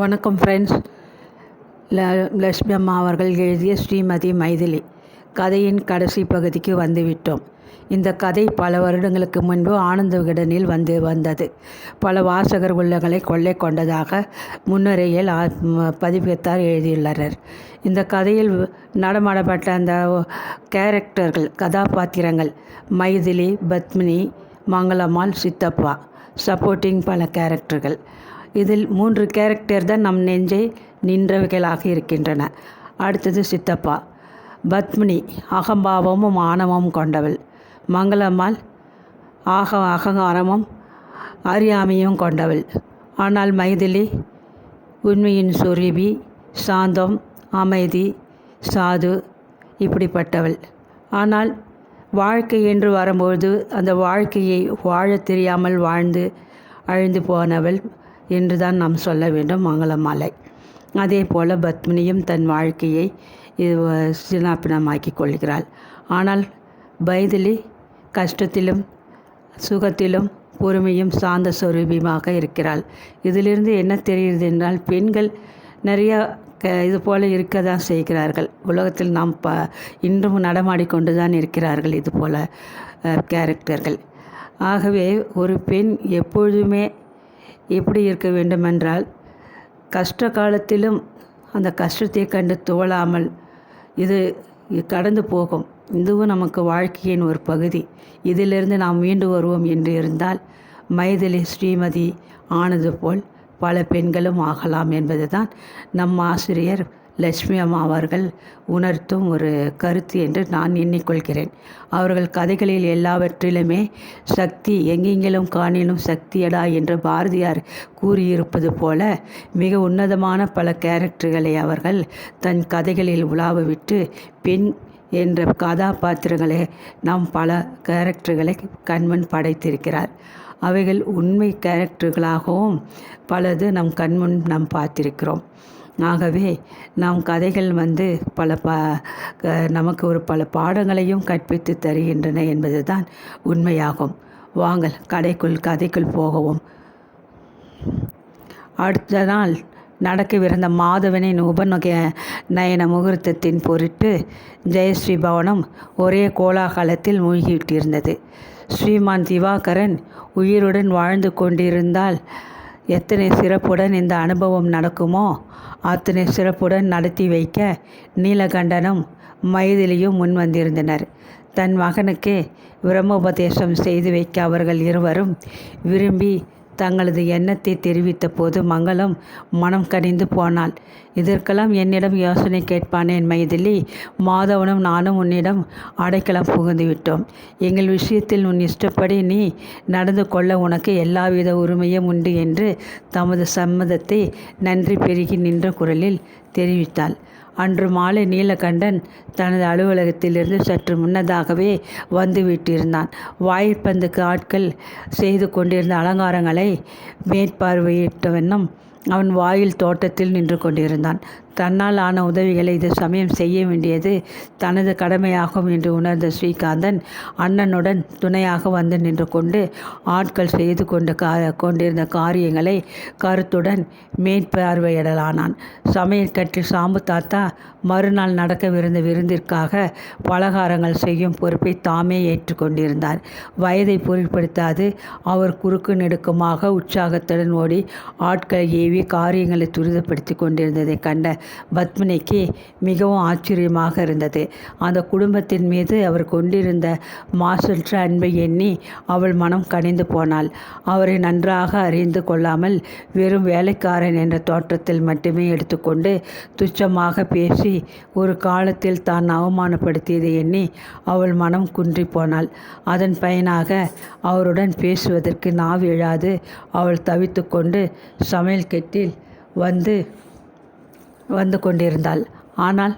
வணக்கம் ஃப்ரெண்ட்ஸ் ல லட்சுமி அம்மா அவர்கள் எழுதிய ஸ்ரீமதி மைதிலி கதையின் கடைசி பகுதிக்கு வந்துவிட்டோம். இந்த கதை பல வருடங்களுக்கு முன்பு ஆனந்த விகடனில் வந்து வந்தது. பல வாசகர் உள்ளங்களை கொள்ளை கொண்டதாக முன்னுரையில் பதிவித்தார் எழுதியுள்ளனர். இந்த கதையில் நடமாடப்பட்ட அந்த கேரக்டர்கள் கதாபாத்திரங்கள் மைதிலி பத்மினி மங்களம்மாள் சித்தப்பா சப்போர்ட்டிங் பல கேரக்டர்கள். இதில் மூன்று கேரக்டர் தான் நம் நெஞ்சை நின்றவைகளாக இருக்கின்றன. அடுத்தது சித்தப்பா. பத்மினி அகம்பாவமும் ஆணவமும் கொண்டவள். மங்களம்மாள் ஆக அகங்காரமும் அறியாமையும் கொண்டவள். ஆனால் மைதிலி உண்மையின் சுருபி சாந்தம் அமைதி சாது இப்படிப்பட்டவள். ஆனால் வாழ்க்கை என்று வரும்போது அந்த வாழ்க்கையை வாழத் தெரியாமல் வாழ்ந்து அழிந்து போனவள் என்று தான் நாம் சொல்ல வேண்டும் மங்களமாலை. அதே போல் பத்மினியும் தன் வாழ்க்கையை இது கொள்கிறாள். ஆனால் பைதிலி கஷ்டத்திலும் சுகத்திலும் பொறுமையும் சாந்த சொரூபியமாக இருக்கிறாள். இதிலிருந்து என்ன தெரிகிறது என்றால் பெண்கள் நிறையா க இது போல் இருக்க தான் செய்கிறார்கள். உலகத்தில் நாம் ப இன்றும் நடமாடிக்கொண்டு தான் இருக்கிறார்கள் இது போல் கேரக்டர்கள். ஆகவே ஒரு பெண் எப்பொழுதுமே எப்படி இருக்க வேண்டுமென்றால் கஷ்ட காலத்திலும் அந்த கஷ்டத்தை கண்டு துவளாமல் இது கடந்து போகும். இதுவும் நமக்கு வாழ்க்கையின் ஒரு பகுதி. இதிலிருந்து நாம் மீண்டு வருவோம் என்று இருந்தால் மைதிலி ஸ்ரீமதி ஆனது போல் பல பெண்களும் ஆகலாம் என்பதுதான் நம் ஆசிரியர் லட்சுமி அம்மா அவர்கள் உணர்த்தும் ஒரு கருத்து என்று நான் எண்ணிக்கொள்கிறேன். அவர்கள் கதைகளில் எல்லாவற்றிலுமே சக்தி எங்கெங்கிலும் காணிலும் சக்தியடா என்று பாரதியார் கூறியிருப்பது போல மிக உன்னதமான பல கேரக்டர்களை அவர்கள் தன் கதைகளில் உலாவிட்டு பெண் என்ற கதாபாத்திரங்களை நாம் பல கேரக்டர்களை கண்மண் படைத்திருக்கிறார். அவைகள் உண்மை கேரக்டர்களாகவும் பலது நம் கண்முன் நாம் பார்த்திருக்கிறோம். ஆகவே நாம் கதைகள் வந்து பல பா க- நமக்கு ஒரு பல பாடங்களையும் கற்பித்து தருகின்றன என்பதுதான் உண்மையாகும். வாங்கள் கடைக்குள் கதைக்குள் போகவும். அடுத்த நாள் நடக்கவிருந்த மாதவனின் உபநக நயன முகூர்த்தத்தின் பொருட்டு ஜெயஸ்ரீ பவனம் ஒரே கோலாகலத்தில் மூழ்கிவிட்டிருந்தது ஸ்ரீமான் திவாகரன் உயிருடன் வாழ்ந்து கொண்டிருந்தால் எத்தனை சிறப்புடன் இந்த அனுபவம் நடக்குமோ அத்தனை சிறப்புடன் நடத்தி வைக்க நீலகண்டனும் மைதிலியும் முன் வந்திருந்தனர் தன் மகனுக்கு பிரம்மோபதேசம் செய்து வைக்க அவர்கள் இருவரும் விரும்பி தங்களது எண்ணத்தை தெரிவித்த போது மங்களம் மனம் கனிந்து போனாள். இதற்கெல்லாம் என்னிடம் யோசனை கேட்பானேன் மைதிலி. மாதவனும் நானும் உன்னிடம் அடைக்கலம் புகுந்து விட்டோம். எங்கள் விஷயத்தில் உன் இஷ்டப்படி நீ நடந்து கொள்ள உனக்கு எல்லாவித உரிமையும் உண்டு என்று தமது சம்மதத்தை நன்றி பெருகி நின்ற குரலில் தெரிவித்தாள். அன்று மாலை நீலகண்டன் தனது அலுவலகத்திலிருந்து சற்று முன்னதாகவே வந்துவிட்டிருந்தான். வாயிற்பந்துக்கு ஆட்கள் செய்து கொண்டிருந்த அலங்காரங்களை மேற்பார்வையிட்ட வண்ணம் அவன் வாயில் தோட்டத்தில் நின்று கொண்டிருந்தான். தன்னால் ஆன உதவிகளை இது சமயம் செய்ய வேண்டியது தனது கடமையாகும் என்று உணர்ந்த ஸ்ரீகாந்தன் அண்ணனுடன் துணையாக வந்து நின்று கொண்டு ஆட்கள் செய்து கொண்டு கா கொண்டிருந்த காரியங்களை கருத்துடன் மேற்பார்வையிடலானான் சமையல் கட்டில் சாம்பு தாத்தா மறுநாள் நடக்கவிருந்த விருந்திற்காக பலகாரங்கள் செய்யும் பொறுப்பை தாமே ஏற்றுக்கொண்டிருந்தார் வயதை பொருட்படுத்தாது அவர் குறுக்கு நெடுக்கமாக உற்சாகத்துடன் ஓடி ஆட்களை ஏவி காரியங்களை துரிதப்படுத்தி கொண்டிருந்ததை கண்ட பத்மினிக்கு மிகவும் ஆச்சரியமாக இருந்தது. அந்த குடும்பத்தின் மீது அவர் கொண்டிருந்த மாசற்ற அன்பை எண்ணி அவள் மனம் கனிந்து போனாள். அவரை நன்றாக அறிந்து கொள்ளாமல் வெறும் வேலைக்காரன் என்ற தோற்றத்தில் மட்டுமே எடுத்துக்கொண்டு துச்சமாக பேசி ஒரு காலத்தில் தான் அவமானப்படுத்தியதை எண்ணி அவள் மனம் குன்றி போனாள். அதன் பயனாக அவருடன் பேசுவதற்கு நாவெழாது எழாது. அவள் தவித்துக்கொண்டு சமையல் கெட்டில் வந்து வந்து கொண்டிருந்தாள். ஆனால்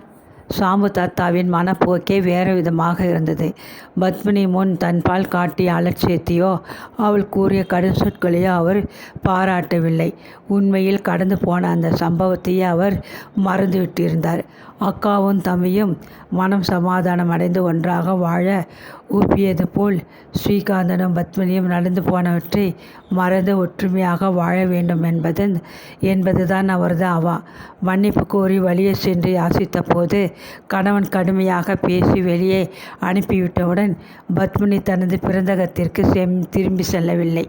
சாம்பு தாத்தாவின் மனப்போக்கே வேறு விதமாக இருந்தது. பத்மினி முன் தன்பால் காட்டிய அலட்சியத்தையோ அவள் கூறிய கடும் சொற்களையோ அவர் பாராட்டவில்லை. உண்மையில் கடந்து போன அந்த சம்பவத்தையே அவர் மறந்துவிட்டிருந்தார். அக்காவும் தம்பியும் மனம் சமாதானம் அடைந்து ஒன்றாக வாழ ஊப்பியது போல் ஸ்ரீகாந்தனும் பத்மினியும் நடந்து போனவற்றை மறந்து ஒற்றுமையாக வாழ வேண்டும் என்பது என்பதுதான் அவரது அவா. மன்னிப்பு கோரி வழியே சென்று யாசித்த போது கணவன் கடுமையாக பேசி வெளியே அனுப்பிவிட்டவுடன் பத்மினி தனது பிறந்தகத்திற்கு செம் திரும்பி செல்லவில்லை.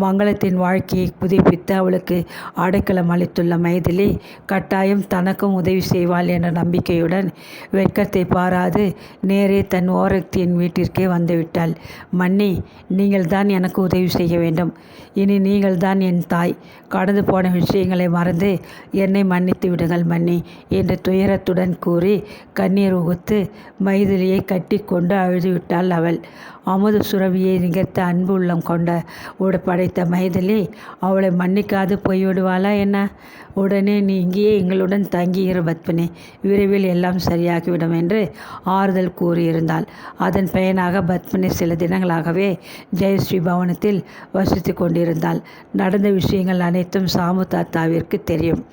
மங்களத்தின் வாழ்க்கையை புதுப்பித்து அவளுக்கு அடைக்கலம் அளித்துள்ள மைதிலி கட்டாயம் தனக்கும் உதவி செய்வாள் என்ற நம்பிக்கையுடன் வெட்கத்தை பாராது நேரே தன் ஓரத்தின் வீட்டிற்கு வந்துவிட்டாள். மன்னி நீங்கள் தான் எனக்கு உதவி செய்ய வேண்டும். இனி நீங்கள் தான் என் தாய். கடந்து போன விஷயங்களை மறந்து என்னை மன்னித்து விடுங்கள் மன்னி என்று துயரத்துடன் கூறி கண்ணீர் உகுத்து மைதிலியை கட்டி கொண்டு அழுதுவிட்டாள் அவள். அமுத சுரவியை நிகழ்த்த அன்பு உள்ளம் கொண்ட உட படைத்த மைதிலி அவளை மன்னிக்காது போய்விடுவாளா என்ன? உடனே நீ இங்கேயே எங்களுடன் தங்கியிரு பத்மினி. விரைவில் எல்லாம் சரியாகிவிடும் என்று ஆறுதல் கூறியிருந்தாள். அதன் பயனாக பத்மினி சில தினங்களாகவே ஜெயஸ்ரீ பவனத்தில் வசித்து கொண்டிருந்தாள். நடந்த விஷயங்கள் அனைத்தும் சாமு தாத்தாவிற்கு தெரியும்.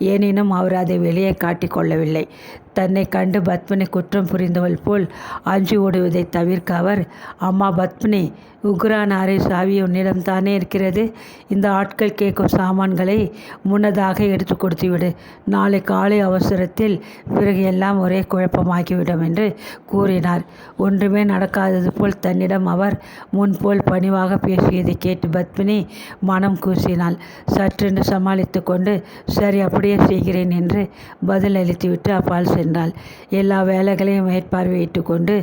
எனினும் அவர் அதை வெளியே காட்டிக் கொள்ளவில்லை. தன்னை கண்டு பத்மினி குற்றம் புரிந்தவள் போல் அஞ்சி ஓடுவதை தவிர்க்க அவர் அம்மா பத்மினி உக்ரான் அரை சாவி உன்னிடம் தானே இருக்கிறது? இந்த ஆட்கள் கேட்கும் சாமான்களை முன்னதாக எடுத்து கொடுத்துவிடு. நாளை காலை அவசரத்தில் பிறகு எல்லாம் ஒரே குழப்பமாகிவிடும் என்று கூறினார். ஒன்றுமே நடக்காதது போல் தன்னிடம் அவர் முன்போல் பணிவாக பேசியதை கேட்டு பத்மினி மனம் கூசினாள். சற்றென்று சமாளித்து கொண்டு சரி அப்படியே செய்கிறேன் என்று பதில் அளித்துவிட்டு அப்பால் கொண்டிருந்தாள் எல்லா வேலைகளையும் மேற்பார்வையிட்டு கொண்டு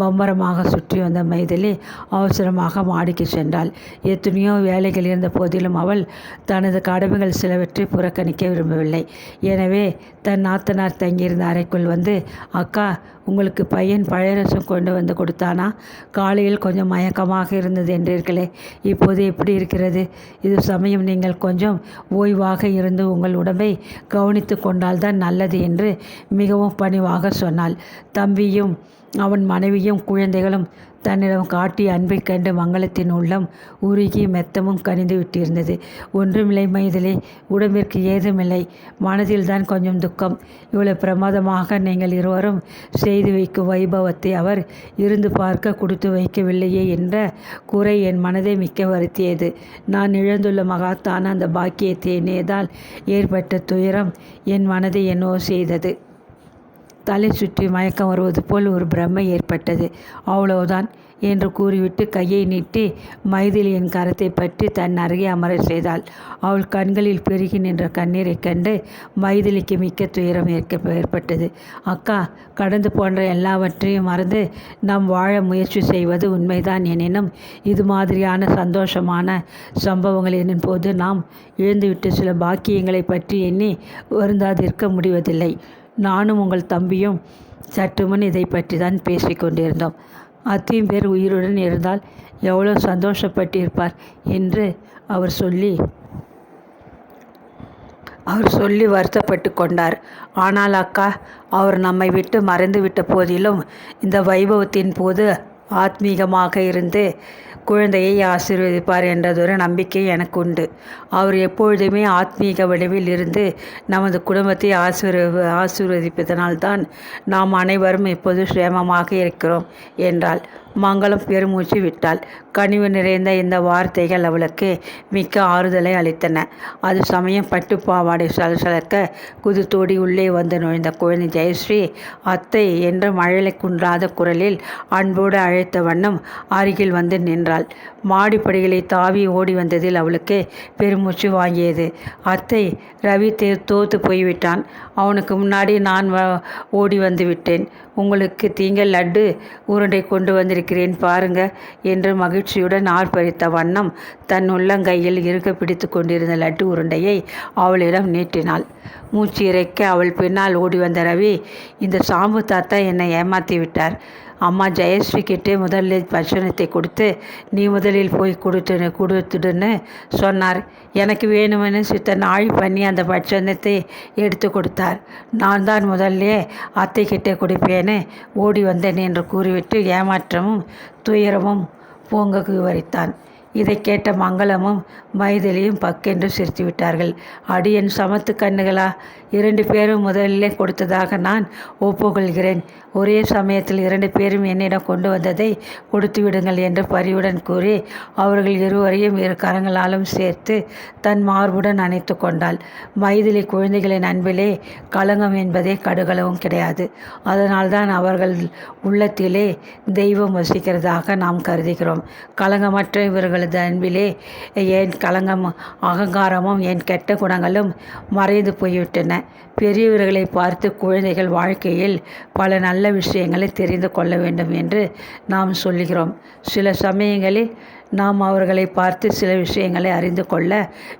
பம்பரமாக சுற்றி வந்த மைதிலி அவசரமாக மாடிக்கு சென்றாள். எத்தனையோ வேலைகள் இருந்த போதிலும் அவள் தனது கடமைகள் சிலவற்றை புறக்கணிக்க விரும்பவில்லை. எனவே தன் நாத்தனார் தங்கியிருந்த அறைக்குள் வந்து அக்கா உங்களுக்கு பையன் பழையரசம் கொண்டு வந்து கொடுத்தானா? காலையில் கொஞ்சம் மயக்கமாக இருந்தது என்றீர்களே. இப்போது எப்படி இருக்கிறது? இது சமயம் நீங்கள் கொஞ்சம் ஓய்வாக இருந்து உங்கள் உடம்பை கவனித்து கொண்டால்தான் நல்லது என்று மிகவும் பணிவாக சொன்னாள். தம்பியும் அவன் மனைவியும் குழந்தைகளும் தன்னிடம் காட்டிய அன்பைக் கண்டு மங்களத்தின் உள்ளம் உருகி மெத்தமும் கனிந்து விட்டிருந்தது. ஒன்றுமில்லை மைதிலே உடம்பிற்கு ஏதுமில்லை. மனதில்தான் கொஞ்சம் துக்கம். இவ்வளவு பிரமாதமாக நீங்கள் இருவரும் செய்து வைக்கும் வைபவத்தை அவர் இருந்து பார்க்க கொடுத்து வைக்கவில்லையே என்ற குறை என் மனதை மிக்க வருத்தியது. நான் இழந்துள்ள மகாத்தான அந்த பாக்கியத்தை எண்ணியதால் ஏற்பட்ட துயரம் என் மனதை என்னோ செய்தது. தலை சுற்றி மயக்கம் வருவது போல் ஒரு பிரமை ஏற்பட்டது. அவ்வளவுதான் என்று கூறிவிட்டு கையை நீட்டி மைதிலியின் கரத்தை பற்றி தன் அருகே அமர செய்தாள். அவள் கண்களில் பெருகி நின்ற கண்ணீரைக் கண்டு மைதிலிக்கு மிக்க துயரம் ஏற்க ஏற்பட்டது. அக்கா கடந்து போன்ற எல்லாவற்றையும் மறந்து நாம் வாழ முயற்சி செய்வது உண்மைதான் எனினும் இது மாதிரியான சந்தோஷமான சம்பவங்கள் எனும் போது நாம் இழந்துவிட்டு சில பாக்கியங்களை பற்றி எண்ணி வருந்தாதிருக்க முடிவதில்லை. நானும் உங்கள் தம்பியும் சற்றுமுன் இதை பற்றி தான் பேசிக்கொண்டிருந்தோம். அத்தையும் பேர் உயிருடன் இருந்தால் எவ்வளோ சந்தோஷப்பட்டிருப்பார் என்று அவர் சொல்லி அவர் சொல்லி வருத்தப்பட்டு கொண்டார். ஆனால் அக்கா அவர் நம்மை விட்டு மறைந்து விட்ட போதிலும் இந்த வைபவத்தின் போது ஆத்மீகமாக இருந்து குழந்தையை ஆசீர்வதிப்பார் என்றதொரு நம்பிக்கை எனக்கு உண்டு அவர் எப்பொழுதுமே ஆத்மீக வடிவில் இருந்து நமது குடும்பத்தை ஆசீர்வ ஆசீர்வதிப்பதனால்தான் நாம் அனைவரும் இப்போது சேமமாக இருக்கிறோம் என்றால் மங்களம் பெருமூச்சு விட்டாள். கனிவு நிறைந்த இந்த வார்த்தைகள் அவளுக்கு மிக்க ஆறுதலை அளித்தன. அது சமயம் பட்டு பாவாடை சலசலக்க குதித்தோடி உள்ளே வந்து நுழைந்த குழந்தை ஜெயஸ்ரீ அத்தை என்று மழலை குன்றாத குரலில் அன்போடு அழைத்த வண்ணம் அருகில் வந்து நின்றாள். மாடிப்படிகளை தாவி ஓடி வந்ததில் அவளுக்கு பெருமூச்சு வாங்கியது. அத்தை ரவி தே தோத்து போய்விட்டான். அவனுக்கு முன்னாடி நான் ஓடி வந்து விட்டேன். உங்களுக்கு தீங்க லட்டு உருண்டை கொண்டு வந்திருக்கிறேன் பாருங்க என்று மகிழ்ச்சியுடன் ஆர்ப்பரித்த வண்ணம் தன் உள்ளங்கையில் இருக்க பிடித்து கொண்டிருந்த லட்டு உருண்டையை அவளிடம் நீட்டினாள். மூச்சு இறைக்க அவள் பின்னால் ஓடி வந்த ரவி இந்த சாம்பு தாத்தா என்னை ஏமாற்றி விட்டார் அம்மா ஜெயஸ்ரீ கிட்டே முதலில் பட்சணத்தை கொடுத்து நீ முதலில் போய் கொடுத்து கொடுத்துடுன்னு சொன்னார். எனக்கு வேணுமென்னு சித்தன் ஆழி பண்ணி அந்த பட்சணத்தை எடுத்து கொடுத்தார். நான் தான் முதல்ல அத்தை கிட்டே கொடுப்பேன்னு ஓடி வந்தேன் என்று கூறிவிட்டு ஏமாற்றமும் துயரமும் பொங்க விவரித்தான் இதை கேட்ட மங்களமும் மைதிலியும் பக்கென்று சிரித்து விட்டார்கள். அடியன் சமத்து கண்ணுகளா? இரண்டு பேரும் முதலிலே கொடுத்ததாக நான் ஒப்புக்கொள்கிறேன். ஒரே சமயத்தில் இரண்டு பேரும் என்னிடம் கொண்டு வந்ததை கொடுத்து விடுங்கள் என்று பரிவுடன் கூறி அவர்கள் இருவரையும் இரு கரங்களாலும் சேர்த்து தன் மார்புடன் அணைத்து கொண்டாள். மைதிலி குழந்தைகளின் அன்பிலே களங்கம் என்பதே கடுகளவும் கிடையாது. அதனால்தான் அவர்கள் உள்ளத்திலே தெய்வம் வசிக்கிறதாக நாம் கருதுகிறோம். களங்கமற்ற அவளது அன்பிலே என் களங்கம் அகங்காரமும் என் கெட்ட குணங்களும் மறைந்து போய்விட்டன. பெரியவர்களை பார்த்து குழந்தைகள் வாழ்க்கையில் பல நல்ல விஷயங்களை தெரிந்து கொள்ள வேண்டும் என்று நாம் சொல்லுகிறோம். சில சமயங்களில் நாம் அவர்களை பார்த்து சில விஷயங்களை அறிந்து கொள்ள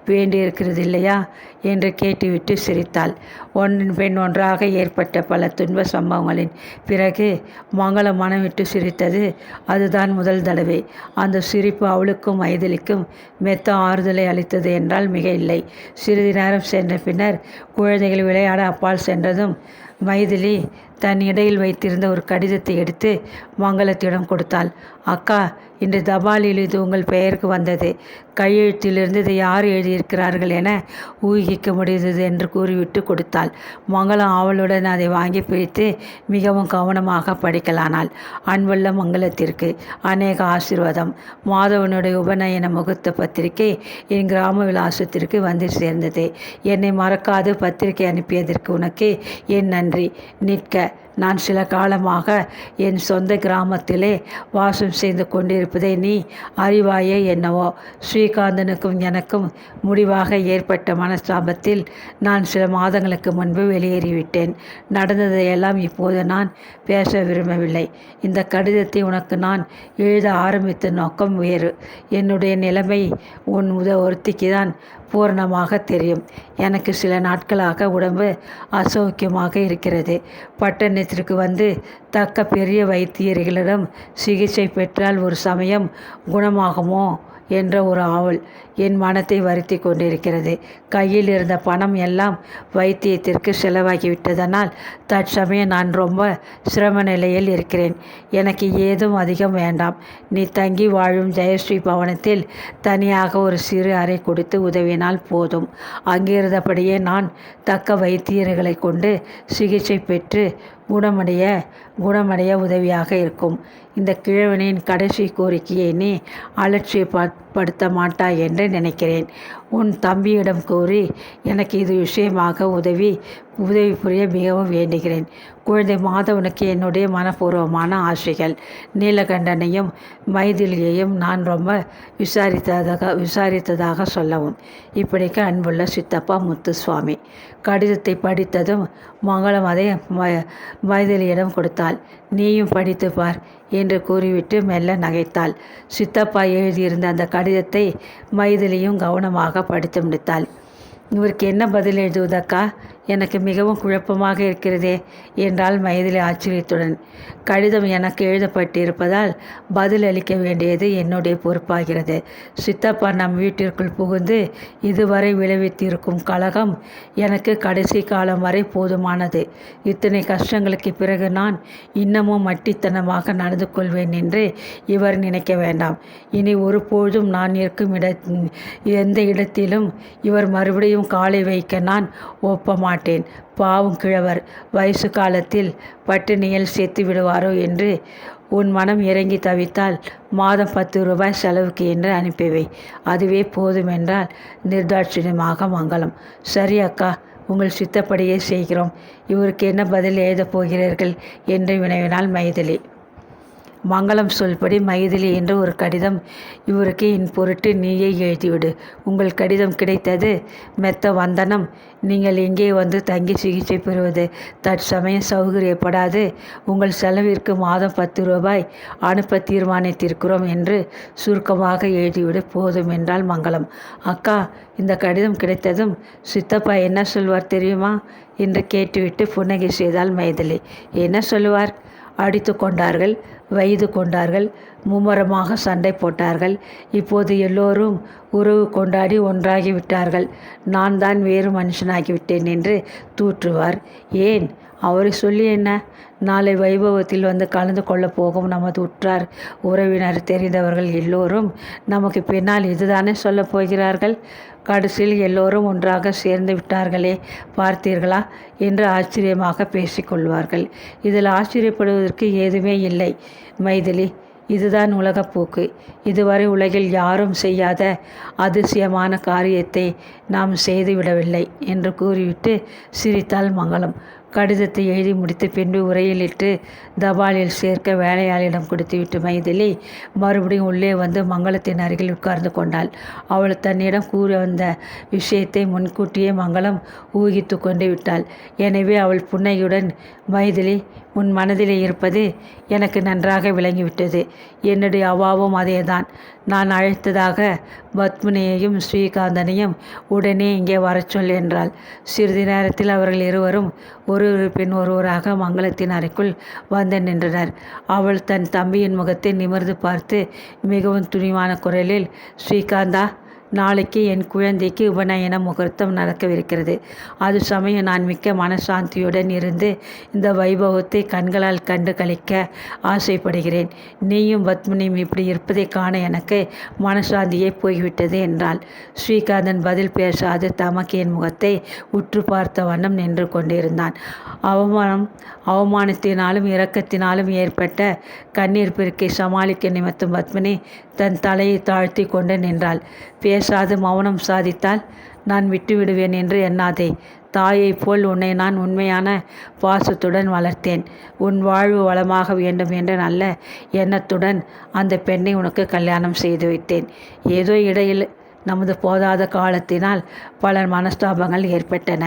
வேண்டியிருக்கிறது இல்லையா என்று கேட்டுவிட்டு சிரித்தாள். ஒன்றின் பெண் ஒன்றாக ஏற்பட்ட பல துன்ப சம்பவங்களின் பிறகு மங்களம் மனம் விட்டு சிரித்தது. அதுதான் முதல் தடவை. அந்த சிரிப்பு அவளுக்கும் மைதிலிக்கும் மெத்த ஆறுதலை அளித்தது என்றால் மிக இல்லை. சிறிது நேரம் சென்ற பின்னர் குழந்தைகள் விளையாட அப்பால் சென்றதும் மைதிலி தன் இடையில் வைத்திருந்த ஒரு கடிதத்தை எடுத்து மங்களத்திடம் கொடுத்தாள். அக்கா இன்று தபாலில் இது உங்கள் பெயருக்கு வந்தது. கையெழுத்திலிருந்து இதை யார் எழுதியிருக்கிறார்கள் என ஊகிக்க முடிந்தது என்று கூறிவிட்டு கொடுத்தாள். மங்களம் ஆவலுடன் அதை வாங்கி பிடித்து மிகவும் கவனமாக படிக்கலானாள். அன்புள்ள மங்களத்திற்கு அநேக ஆசீர்வாதம். மாதவனுடைய உபநயன முகூர்த்த பத்திரிகை என் கிராம விலாசத்திற்கு வந்து சேர்ந்தது. என்னை மறக்காது பத்திரிகை அனுப்பியதற்கு உனக்கு என் நன்றி. நிற்க நான் சில காலமாக என் சொந்த கிராமத்திலே வாசம் செய்து கொண்டிருப்பதை நீ அறிவாயே என்னவோ? ஸ்ரீகாந்தனுக்கும் எனக்கும் முடிவாக ஏற்பட்ட மனஸ்தாபத்தில் நான் சில மாதங்களுக்கு முன்பு வெளியேறிவிட்டேன். நடந்ததையெல்லாம் இப்போது நான் பேச விரும்பவில்லை. இந்த கடிதத்தை உனக்கு நான் எழுத ஆரம்பித்த நோக்கம் வேறு. என்னுடைய நிலைமை உன் உத ஒருத்திக்கு தான் பூரணமாக தெரியும். எனக்கு சில நாட்களாக உடம்பு அசௌக்கியமாக இருக்கிறது. பட்டணத்திற்கு வந்து தக்க பெரிய வைத்தியர்களிடம் சிகிச்சை பெற்றால் ஒரு சமயம் குணமாகுமோ என்ற ஒரு ஆவல் என் மனத்தை வருத்தி கொண்டிருக்கிறது. கையில் இருந்த பணம் எல்லாம் வைத்தியத்திற்கு செலவாகிவிட்டதனால் தற்சமயம் நான் ரொம்ப சிரம நிலையில் இருக்கிறேன். எனக்கு ஏதும் அதிகம் வேண்டாம். நீ தங்கி வாழும் ஜெயஸ்ரீ பவனத்தில் தனியாக ஒரு சிறு அறை கொடுத்து உதவினால் போதும். அங்கிருந்தபடியே நான் தக்க வைத்தியர்களை கொண்டு சிகிச்சை பெற்று குணமடைய குணமடைய உதவியாக இருக்கும். இந்த கிழவனின் கடைசி கோரிக்கையை நீ அலட்சியப்படுத்த மாட்டாய் என்று நினைக்கிறேன். உன் தம்பியிடம் கூறி எனக்கு இது விஷயமாக உதவி உதவி புரிய மிகவும் வேண்டுகிறேன். குழந்தை மாதவனுக்கு என்னுடைய மனப்பூர்வமான ஆசைகள். நீலகண்டனையும் மைதிலியையும் நான் ரொம்ப விசாரித்ததாக விசாரித்ததாக சொல்லவும். இப்படிக்கு அன்புள்ள சித்தப்பா முத்துசுவாமி கடிதத்தை படித்ததும் மங்களம் அதை மைதிலியிடம் சொன்னால் நீயும் படித்து பார் என்று கூறிவிட்டு மெல்ல நகைத்தாள். சித்தப்பா எழுதியிருந்த அந்த கடிதத்தை மைதிலியும் கவனமாக படித்து முடித்தாள். இவருக்கு என்ன பதில் எழுதுவதக்கா எனக்கு மிகவும் குழப்பமாக இருக்கிறதே என்றால் மைதிலி ஆச்சரியத்துடன். கடிதம் எனக்கு எழுதப்பட்டிருப்பதால் பதில் அளிக்க வேண்டியது என்னுடைய பொறுப்பாகிறது. சித்தப்பா நம் வீட்டிற்குள் புகுந்து இதுவரை விளைவித்திருக்கும் கழகம் எனக்கு கடைசி காலம் வரை போதுமானது. இத்தனை கஷ்டங்களுக்கு பிறகு நான் இன்னமும் மட்டித்தனமாக நடந்து கொள்வேன் என்று இவர் நினைக்க வேண்டாம். இனி ஒருபொழுதும் நான் இருக்கும் இட எந்த இடத்திலும் இவர் மறுபடியும் காலை வைக்க நான் ஒப்ப மாட்டேன் பாவம் கிழவர் வயசு காலத்தில் பட்டினியில் சேர்த்து விடுவாரோ என்று உன் மனம் இறங்கி தவித்தால் மாதம் பத்து ரூபாய் செலவுக்கு என்று அனுப்பிவை. அதுவே போதும் என்றால் நிர்தாட்சியமாக மங்களம். சரி அக்கா உங்கள் சித்தப்படியே செய்கிறோம். இவருக்கு என்ன பதில் எழுதப் போகிறீர்கள் என்று வினவினாள் மைதிலி. மங்களம் சொல்படி மைதிலி என்று ஒரு கடிதம் இவருக்கு என் பொருட்டு நீயே எழுதிவிடு. உங்கள் கடிதம் கிடைத்தது மெத்த வந்தனம். நீங்கள் இங்கே வந்து தங்கி சிகிச்சை பெறுவது தற்சமயம் சௌகரியப்படாது. உங்கள் செலவிற்கு மாதம் பத்து ரூபாய் அனுப்ப தீர்மானித்திருக்கிறோம் என்று சுருக்கமாக எழுதிவிடு. போதும் என்றால் மங்களம். அக்கா இந்த கடிதம் கிடைத்ததும் சித்தப்பா என்ன சொல்வார் தெரியுமா? என்று கேட்டுவிட்டு புன்னகை செய்தால் மைதிலி. என்ன சொல்லுவார்? அடித்து கொண்டார்கள் வயது கொண்டார்கள் மும்முரமாக சண்டை போட்டார்கள். இப்போது எல்லோரும் உறவு கொண்டாடி ஒன்றாகி விட்டார்கள் நான் தான் வேறு மனுஷனாகிவிட்டேன் என்று தூற்றுவார். ஏன்? அவரை சொல்லி என்ன? நாளை வைபவத்தில் வந்து கலந்து கொள்ள போகும் நமது உற்றார் உறவினர் தெரிந்தவர்கள் எல்லோரும் நமக்கு பின்னால் இதுதானே சொல்ல போகிறார்கள்? கடைசியில் எல்லோரும் ஒன்றாக சேர்ந்து விட்டார்களே பார்த்தீர்களா? என்று ஆச்சரியமாக பேசிக்கொள்வார்கள். இதில் ஆச்சரியப்படுவதற்கு ஏதுமே இல்லை. மைதிலி இதுதான் உலகப்போக்கு இதுவரை உலகில் யாரும் செய்யாத அதிசயமான காரியத்தை நாம் செய்துவிடவில்லை என்று கூறிவிட்டு சிரித்தால் மங்களம். கடிதத்தை எழுதி முடித்து பின்பு உரையிலிட்டு தபாலில் சேர்க்க வேலையாளிடம் கொடுத்துவிட்டு மைதிலி மறுபடியும் உள்ளே வந்து மங்களத்தின் அருகில் உட்கார்ந்து கொண்டாள். அவள் தன்னிடம் கூறி வந்த விஷயத்தை முன்கூட்டியே மங்களம் ஊகித்து கொண்டு விட்டாள். எனவே அவள் புன்னையுடன் மைதிலி உன் மனதிலே இருப்பது எனக்கு நன்றாக விளங்கிவிட்டது. என்னுடைய அவாவும் அதேதான். நான் அழைத்ததாக பத்மினியையும் ஸ்ரீகாந்தனையும் உடனே இங்கே வரச் சொல் என்றாள். சிறிது நேரத்தில் அவர்கள் இருவரும் ஒரு ஒரு பெண் ஒருவராக மங்களத்தின் அறைக்குள் வந்து நின்றனர். அவள் தன் தம்பியின் முகத்தை நிமிர்ந்து பார்த்து மிகவும் துணிவான குரலில் ஸ்ரீகாந்தா நாளைக்கு என் குழந்தைக்கு உபநயன முகூர்த்தம் நடக்கவிருக்கிறது. அது சமயம் நான் மிக்க மனசாந்தியுடன் இருந்து இந்த வைபவத்தை கண்களால் கண்டு கழிக்க ஆசைப்படுகிறேன். நீயும் பத்மினியும் இப்படி இருப்பதை காண எனக்கு மனசாந்தியே போய்விட்டது என்றாள். ஸ்ரீகாந்தன் பதில் பேசாது தமக்கு என் முகத்தை உற்று பார்த்த வண்ணம் நின்று கொண்டிருந்தான். அவமானம் அவமானத்தினாலும் இரக்கத்தினாலும் ஏற்பட்ட கண்ணீர் பெருக்கை சமாளிக்க நிமித்தம் பத்மினி தன் தலையை தாழ்த்தி கொண்டு நின்றாள். பேசாது மௌனம் சாதித்தால் நான் விட்டுவிடுவேன் என்று எண்ணாதே. தாயைப் போல் உன்னை நான் உண்மையான பாசத்துடன் வளர்த்தேன். உன் வாழ்வு வளமாக வேண்டும் என்ற நல்ல எண்ணத்துடன் அந்த பெண்ணை உனக்கு கல்யாணம் செய்து வைத்தேன். ஏதோ இடையில் நமது போதாத காலத்தினால் பல மனஸ்தாபங்கள் ஏற்பட்டன.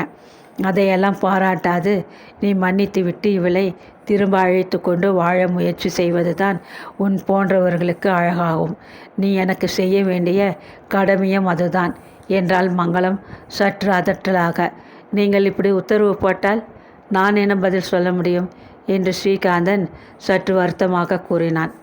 அதையெல்லாம் பாராட்டாது. நீ மன்னித்து விட்டு இவளை திரும்ப அழைத்து கொண்டு வாழ முயற்சி செய்வதுதான் உன் போன்றவர்களுக்கு அழகாகும். நீ எனக்கு செய்ய வேண்டிய கடமையும் அதுதான். என்றால் மங்களம் சற்று அதற்றலாக நீங்கள் இப்படி உத்தரவு போட்டால் நான் என்ன பதில் சொல்ல முடியும்? என்று ஸ்ரீகாந்தன் சற்று வருத்தமாக கூறினான்.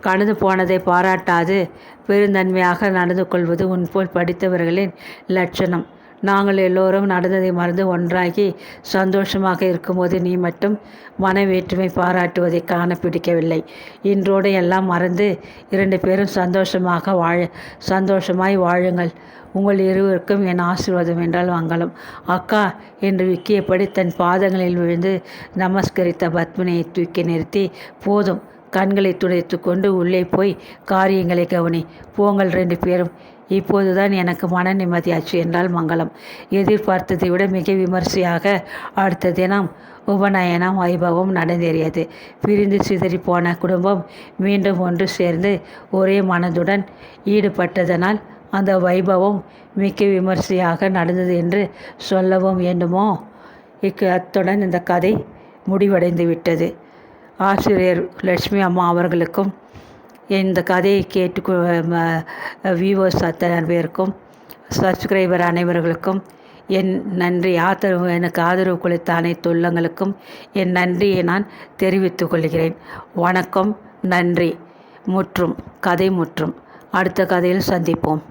கடந்து போனதை பாராட்டாது. பெருந்தன்மையாக நடந்து கொள்வது உன்போல் படித்தவர்களின் லட்சணம். நாங்கள் எல்லோரும் நடந்ததை மறந்து ஒன்றாகி சந்தோஷமாக இருக்கும்போது நீ மட்டும் மன வேற்றுமை பாராட்டுவதை காண பிடிக்கவில்லை. இன்றோடு எல்லாம் மறந்து இரண்டு பேரும் சந்தோஷமாக வாழ சந்தோஷமாய் வாழுங்கள். உங்கள் இருவருக்கும் என் ஆசீர்வாதம் என்றால் மங்களம். அக்கா என்று விக்கியபடி தன் பாதங்களில் விழுந்து நமஸ்கரித்த பத்மினியை தூக்கி நிறுத்தி போதும் கண்களை துடைத்து கொண்டு உள்ளே போய் காரியங்களை கவனி. போங்கள் ரெண்டு பேரும். இப்போதுதான் எனக்கு மன நிம்மதியாச்சு என்றால் மங்களம். எதிர்பார்த்ததை விட மிக விமர்சையாக அடுத்த தினம் உபநயனம் வைபவம் நடந்தேறியது. பிரிந்து சிதறி போன குடும்பம் மீண்டும் ஒன்று சேர்ந்து ஒரே மனதுடன் ஈடுபட்டதனால் அந்த வைபவம் மிக்க விமர்சையாக நடந்தது என்று சொல்லவும் வேண்டுமோ? இக்கு அத்துடன் இந்த கதை முடிவடைந்து விட்டது ஆசிரியர் லட்சுமி அம்மா அவர்களுக்கும் இந்த கதையை கேட்டு வியூவர்ஸ் அத்தனை பேருக்கும் சப்ஸ்கிரைபர் அனைவர்களுக்கும் என் நன்றி ஆதரவு எனக்கு ஆதரவு கொடுத்த அனைத்து உள்ளங்களுக்கும் என் நன்றியை நான் தெரிவித்துக் கொள்கிறேன். வணக்கம் நன்றி முற்றும் கதை முற்றும். அடுத்த கதையில் சந்திப்போம்.